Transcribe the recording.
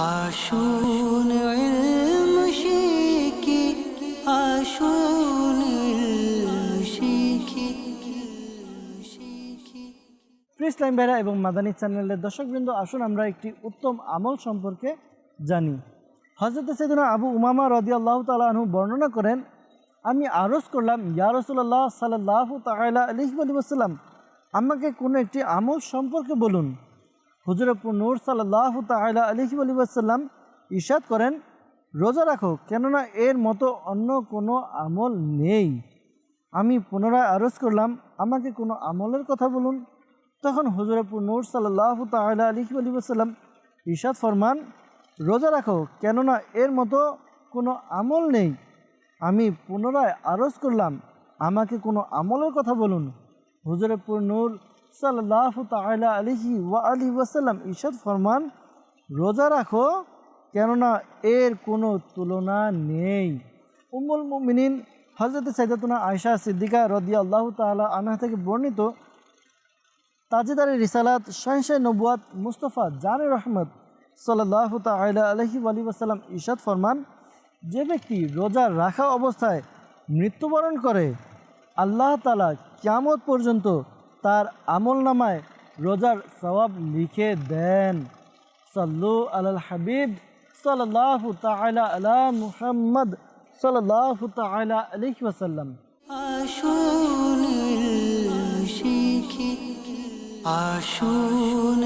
আসুন শিখি আসুন শিখি ভাইরা এবং মাদানী চ্যানেলের দর্শকবৃন্দ, আসুন আমরা একটি উত্তম আমল সম্পর্কে জানি। হজরত সৈদনা আবু উমামা রদি আল্লাহ তালু বর্ণনা করেন, আমি আরজ করলাম, ইয়া রসুল্লাহ সাল্লাহ তালা আলহি আলিবাসাল্লাম আমাকে কোনো একটি আমল সম্পর্কে বলুন। হুজুরপুর নূর সাল্লাহ তালা আলহি আলিবাসাল্লাম ইশাদ করেন, রোজা রাখো, কেননা এর মতো অন্য কোনো আমল নেই। আমি পুনরায় আরজ করলাম, আমাকে কোনো আমলের কথা বলুন। তখন হজরপুর নূর সাল্লাহ তাল্লাহ আলহি আলিবাসাল্লাম ইশাদ ফরমান, রোজা রাখো, কেননা এর মতো কোনো আমল নেই। আমি পুনরায় আরজ করলাম, আমাকে কোনো আমলের কথা বলুন। হুজরপুর নূর সাল্লাহ ওয়া আলি ওয়াসাল্লাম ইশাদ ফরমান, রোজা রাখো, কেননা এর কোনো তুলনা নেই। উম্মুল মুমিনিন হজরত সৈদাতুনা আয়সা সিদ্দিকা রদিয়া আল্লাহ তালা আনহা থেকে বর্ণিত তাজেদারি রিসালাত শাহিশাহ নবুয়াত মুস্তফা জানে রহমত সাল্লাহ তালা আলহি আলী ওসাল্লাম ইশাদ ফরমান, যে ব্যক্তি রোজা রাখা অবস্থায় মৃত্যুবরণ করে, আল্লাহ তালা কিয়ামত পর্যন্ত তার আমল নামায় রোজার সবাব লিখে দেন। সাল্লু আল হাবিব সাল্লাহ তালা আলা মুহাম্মদ সাল্লাহ তালা আলিক ওসাল্লাম আসুন শিখি আসুন